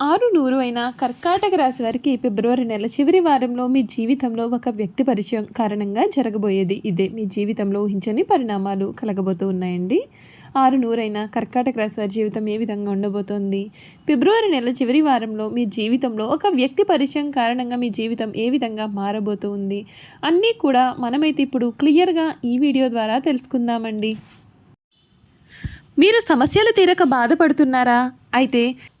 ఆరు నూరు అయిన కర్కాటక రాశి వారికి ఫిబ్రవరి నెల చివరి వారంలో మీ జీవితంలో ఒక వ్యక్తి పరిచయం కారణంగా జరగబోయేది ఇదే. మీ జీవితంలో ఊహించని పరిణామాలు కలగబోతూ ఉన్నాయండి. ఆరు నూరైన కర్కాటక రాశి వారి జీవితం ఏ విధంగా ఉండబోతోంది? ఫిబ్రవరి నెల చివరి వారంలో మీ జీవితంలో ఒక వ్యక్తి పరిచయం కారణంగా మీ జీవితం ఏ విధంగా మారబోతూ ఉంది అన్నీ కూడా మనమైతే ఇప్పుడు క్లియర్గా ఈ వీడియో ద్వారా తెలుసుకుందామండి. మీరు సమస్యలు తీరక బాధపడుతున్నారా? అయితే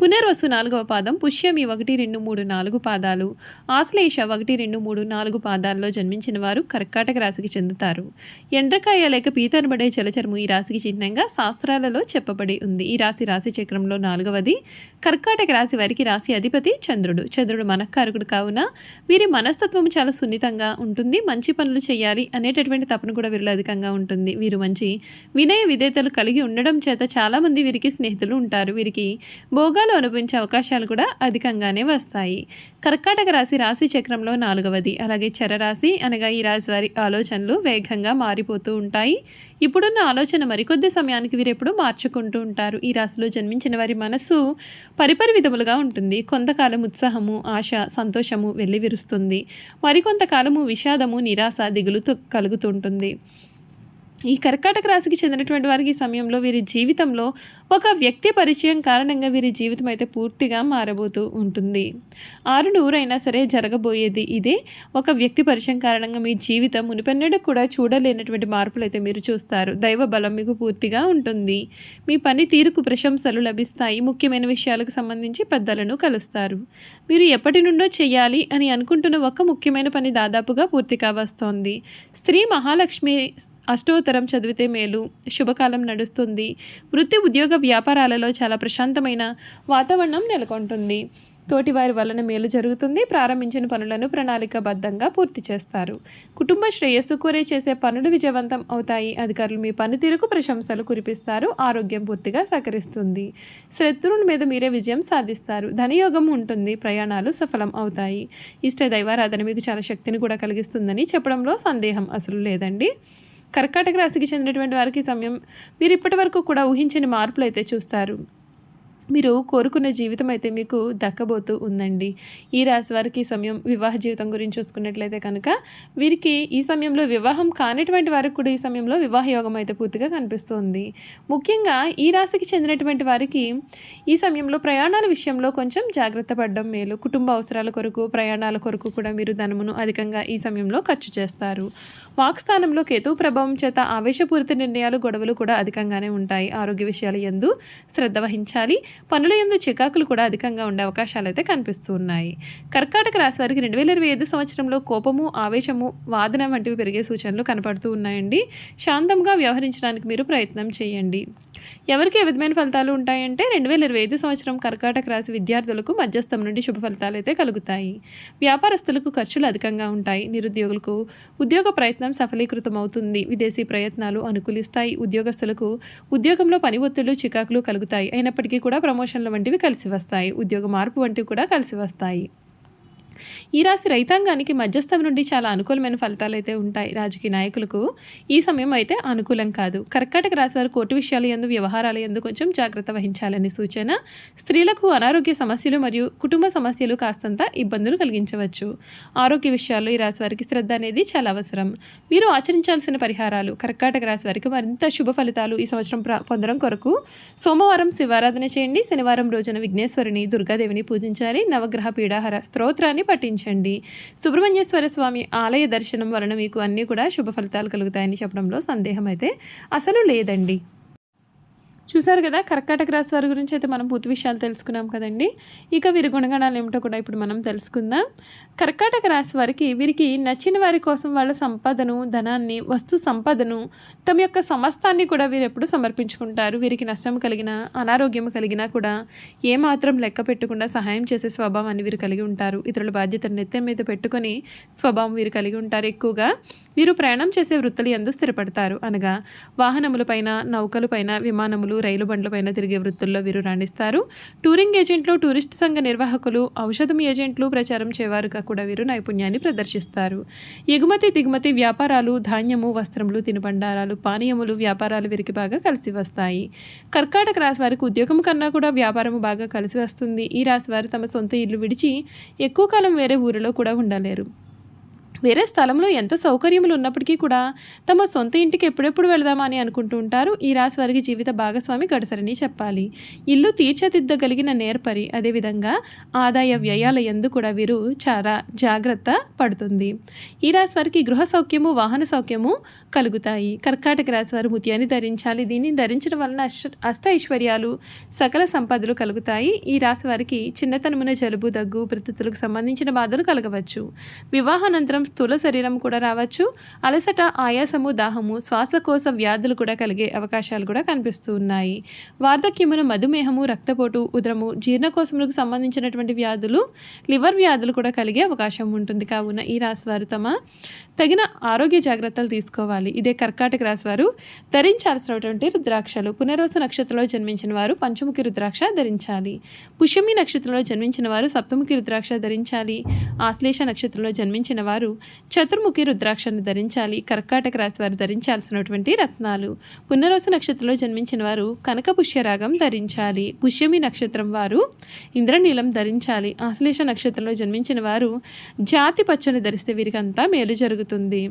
పునర్వసు నాలుగవ పాదం పుష్యమి ఒకటి రెండు మూడు నాలుగు పాదాలు. ఆశ్లేష ఒకటి రెండు మూడు నాలుగు పాదాల్లో జన్మించిన వారు కర్కాటక రాశికి చెందుతారు. ఎండ్రకాయ లేక పీతనబడే జలచరము ఈ రాశికి చిహ్నంగా శాస్త్రాలలో చెప్పబడి ఉంది. ఈ రాశి రాశి చక్రంలో నాలుగవది. కర్కాటక రాశి వారికి రాశి అధిపతి చంద్రుడు. చంద్రుడు మనఃకారకుడు కావున వీరి మనస్తత్వం చాలా సున్నితంగా ఉంటుంది. మంచి పనులు చేయాలి అనేటటువంటి తపన కూడా వీరిలో అధికంగా ఉంటుంది. వీరు మంచి వినయ విధేతలు కలిగి ఉండడం చేత చాలామంది వీరికి స్నేహితులు ఉంటారు. వీరికి భోగాలు అనుభవించే అవకాశాలు కూడా అధికంగానే వస్తాయి. కర్కాటక రాశి రాశి చక్రంలో నాలుగవది. అలాగే చరరాశి అనగా ఈ రాశి వారి ఆలోచనలు వేగంగా మారిపోతూ ఉంటాయి. ఇప్పుడున్న ఆలోచన మరికొద్ది సమయానికి వీరెప్పుడు మార్చుకుంటూ ఉంటారు. ఈ రాశిలో జన్మించిన వారి మనస్సు పరిపరి విధములుగా ఉంటుంది. కొంతకాలం ఉత్సాహము ఆశ సంతోషము వెళ్ళివిరుస్తుంది మరికొంతకాలము విషాదము నిరాశ దిగులు కలుగుతుంటుంది ఈ కర్కాటక రాశికి చెందినటువంటి వారికి ఈ సమయంలో వీరి జీవితంలో ఒక వ్యక్తి పరిచయం కారణంగా వీరి జీవితం అయితే పూర్తిగా మారబోతూ ఉంటుంది. ఆరు నూరైనా సరే జరగబోయేది ఇదే. ఒక వ్యక్తి పరిచయం కారణంగా మీ జీవితం మునిపెన్నడూ కూడా చూడలేనటువంటి మార్పులు అయితే మీరు చూస్తారు. దైవ బలం మీకు పూర్తిగా ఉంటుంది. మీ పని తీరుకు ప్రశంసలు లభిస్తాయి. ముఖ్యమైన విషయాలకు సంబంధించి పెద్దలను కలుస్తారు. మీరు ఎప్పటి నుండో చేయాలి అని అనుకుంటున్న ఒక ముఖ్యమైన పని దాదాపుగా పూర్తి వస్తోంది స్త్రీ మహాలక్ష్మి అష్టోత్తరం చదివితే మేలు. శుభకాలం నడుస్తుంది. వృత్తి ఉద్యోగ వ్యాపారాలలో చాలా ప్రశాంతమైన వాతావరణం నెలకొంటుంది. తోటివారి వలన మేలు జరుగుతుంది. ప్రారంభించిన పనులను ప్రణాళికాబద్ధంగా పూర్తి చేస్తారు. కుటుంబ శ్రేయస్సు కోరే చేసే పనులు విజయవంతం అవుతాయి. అధికారులు మీ పనితీరుకు ప్రశంసలు కురిపిస్తారు. ఆరోగ్యం పూర్తిగా సహకరిస్తుంది. శత్రువుల మీద మీరే విజయం సాధిస్తారు. ధనయోగం ఉంటుంది. ప్రయాణాలు సఫలం అవుతాయి. ఇష్ట దైవారాధన మీకు చాలా శక్తిని కూడా కలిగిస్తుందని చెప్పడంలో సందేహం అసలు లేదండి. కర్కాటక రాశికి చెందినటువంటి వారికి సమయం మీరు ఇప్పటి వరకు కూడా ఊహించని మార్పులు అయితే చూస్తారు. మీరు కోరుకున్న జీవితం అయితే మీకు దక్కబోతూ ఉందండి. ఈ రాశి వారికి సమయం వివాహ జీవితం గురించి చూసుకున్నట్లయితే కనుక వీరికి ఈ సమయంలో వివాహం కానిటువంటి వారికి కూడా ఈ సమయంలో వివాహ యోగం అయితే పూర్తిగా కనిపిస్తుంది. ముఖ్యంగా ఈ రాశికి చెందినటువంటి వారికి ఈ సమయంలో ప్రయాణాల విషయంలో కొంచెం జాగ్రత్త పడడం మేలు. కుటుంబ అవసరాల కొరకు ప్రయాణాల కొరకు కూడా మీరు ధనమును అధికంగా ఈ సమయంలో ఖర్చు చేస్తారు. వాక్స్థానంలో కేతు ప్రభావం చేత ఆవేశపూరిత నిర్ణయాలు గొడవలు కూడా అధికంగానే ఉంటాయి. ఆరోగ్య విషయాలు ఎందు శ్రద్ధ వహించాలి. పనుల ఎందు చికాకులు కూడా అధికంగా ఉండే అవకాశాలు అయితే కనిపిస్తూ ఉన్నాయి. కర్కాటక రాశి వారికి రెండు వేల ఇరవై ఐదు సంవత్సరంలో కోపము ఆవేశము వాదన వంటివి పెరిగే సూచనలు కనపడుతూ ఉన్నాయండి. శాంతంగా వ్యవహరించడానికి మీరు ప్రయత్నం చేయండి. ఎవరికి ఏ విధమైన ఫలితాలు ఉంటాయంటే రెండు వేల ఇరవై ఐదు సంవత్సరం కర్కాటక రాశి విద్యార్థులకు మధ్యస్థం నుండి శుభ ఫలితాలు అయితే కలుగుతాయి. వ్యాపారస్తులకు ఖర్చులు అధికంగా ఉంటాయి. నిరుద్యోగులకు ఉద్యోగ ప్రయత్నం సఫలీకృతం అవుతుంది విదేశీ ప్రయత్నాలు అనుకూలిస్తాయి. ఉద్యోగస్తులకు ఉద్యోగంలో పని ఒత్తిళ్ళు చికాకులు కలుగుతాయి. అయినప్పటికీ కూడా ప్రమోషన్ల వంటివి కలిసి వస్తాయి. ఉద్యోగ మార్పు వంటివి కూడా కలిసి వస్తాయి. ఈ రాశి రైతాంగానికి మధ్యస్థం నుండి చాలా అనుకూలమైన ఫలితాలు అయితే ఉంటాయి. రాజకీయ నాయకులకు ఈ సమయం అయితే అనుకూలం కాదు. కర్కాటక రాశి వారు కోర్టు విషయాలు ఎందు వ్యవహారాలు ఎందు కొంచెం జాగ్రత్త వహించాలని సూచన. స్త్రీలకు అనారోగ్య సమస్యలు మరియు కుటుంబ సమస్యలు కాస్తంత ఇబ్బందులు కలిగించవచ్చు. ఆరోగ్య విషయాల్లో ఈ రాశి వారికి శ్రద్ధ అనేది చాలా అవసరం. మీరు ఆచరించాల్సిన పరిహారాలు కర్కాటక రాశి వారికి మరింత శుభ ఫలితాలు ఈ సంవత్సరం పొందడం కొరకు సోమవారం శివారాధన చేయండి. శనివారం రోజున విఘ్నేశ్వరిని దుర్గాదేవిని పూజించాలి. నవగ్రహ పీడాహార స్తోత్రాన్ని పఠించండి సుబ్రహ్మణ్యేశ్వర స్వామి ఆలయ దర్శనం వలన మీకు అన్నీ కూడా శుభ ఫలితాలు కలుగుతాయని చెప్పడంలో సందేహం అయితే అసలు లేదండి. చూసారు కదా కర్కాటక రాశి వారి గురించి అయితే మనం పూర్తి విషయాలు తెలుసుకున్నాం కదండి. ఇక వీరి గుణగణాలు ఏమిటో కూడా ఇప్పుడు మనం తెలుసుకుందాం. కర్కాటక రాశి వారికి వీరికి నచ్చిన వారి కోసం వాళ్ళ సంపదను ధనాన్ని వస్తు సంపదను తమ యొక్క సమస్తాన్ని కూడా వీరు ఎప్పుడు సమర్పించుకుంటారు. వీరికి నష్టం కలిగిన అనారోగ్యం కలిగినా కూడా ఏమాత్రం లెక్క పెట్టకుండా సహాయం చేసే స్వభావాన్ని వీరు కలిగి ఉంటారు. ఇతరుల బాధ్యతను నెత్తం మీద పెట్టుకొని స్వభావం వీరు కలిగి ఉంటారు ఎక్కువగా. వీరు ప్రయాణం చేసే వృత్తులు ఎందు స్థిరపడతారు అనగా వాహనములపైన నౌకలపైన విమానములు రైలు బండ్లపైన తిరిగే వృత్తుల్లో వీరు రాణిస్తారు. టూరింగ్ ఏజెంట్లు టూరిస్ట్ సంఘ నిర్వాహకులు ఔషధం ఏజెంట్లు ప్రచారం చేవారుగా కూడా వీరు నైపుణ్యాన్ని ప్రదర్శిస్తారు. ఎగుమతి దిగుమతి వ్యాపారాలు ధాన్యము వస్త్రములు తినుబండారాలు పానీయములు వ్యాపారాలు వీరికి బాగా కలిసి వస్తాయి. కర్కాటక రాశి వారికి ఉద్యోగం కన్నా కూడా వ్యాపారం బాగా కలిసి వస్తుంది. ఈ రాశి వారు తమ సొంత ఇల్లు విడిచి ఎక్కువ కాలం వేరే ఊరిలో కూడా ఉండలేరు. వేరే స్థలంలో ఎంత సౌకర్యములు ఉన్నప్పటికీ కూడా తమ సొంత ఇంటికి ఎప్పుడెప్పుడు వెళదామా అని అనుకుంటూ ఉంటారు. ఈ రాశి వారికి జీవిత భాగస్వామి గడసరని చెప్పాలి. ఇల్లు తీర్చిదిద్దగలిగిన నేర్పరి అదేవిధంగా ఆదాయ వ్యయాల ఎందు కూడా వీరు చాలా జాగ్రత్త పడుతుంది. ఈ రాశి వారికి గృహ సౌఖ్యము వాహన సౌఖ్యము కలుగుతాయి. కర్కాటక రాశి వారు ముత్యాన్ని ధరించాలి. దీన్ని ధరించడం వలన అష్ట అష్ట ఐశ్వర్యాలు సకల సంపదలు కలుగుతాయి. ఈ రాశి వారికి చిన్నతనమున జలుబు దగ్గు ప్రతితులకు సంబంధించిన బాధలు కలగవచ్చు. వివాహానంతరం స్థూల శరీరం కూడా రావచ్చు. అలసట ఆయాసము దాహము శ్వాసకోశ వ్యాధులు కూడా కలిగే అవకాశాలు కూడా కనిపిస్తూ ఉన్నాయి. వార్ధక్యమును మధుమేహము రక్తపోటు ఉదరము జీర్ణకోశములకు సంబంధించినటువంటి వ్యాధులు లివర్ వ్యాధులు కూడా కలిగే అవకాశం ఉంటుంది. కావున ఈ రాశి వారు తమ తగిన ఆరోగ్య జాగ్రత్తలు తీసుకోవాలి. ఇదే కర్కాటక రాశి వారు ధరించాల్సినటువంటి రుద్రాక్షలు. పునర్వస నక్షత్రంలో జన్మించిన వారు పంచముఖి రుద్రాక్ష ధరించాలి. పుష్యమి నక్షత్రంలో జన్మించిన వారు సప్తముఖి రుద్రాక్ష ధరించాలి. ఆశ్లేష నక్షత్రంలో జన్మించిన వారు చతుర్ముఖి రుద్రాక్షను ధరించాలి కర్కాటక రాశి వారు ధరించాల్సినటువంటి రత్నాలు. పునర్వసు నక్షత్రంలో జన్మించిన వారు కనక పుష్యరాగం ధరించాలి. పుష్యమి నక్షత్రం వారు ఇంద్రనీలం ధరించాలి. ఆశ్లేష నక్షత్రంలో జన్మించిన వారు జాతి పచ్చని ధరిస్తే వీరికంతా మేలు జరుగుతుంది.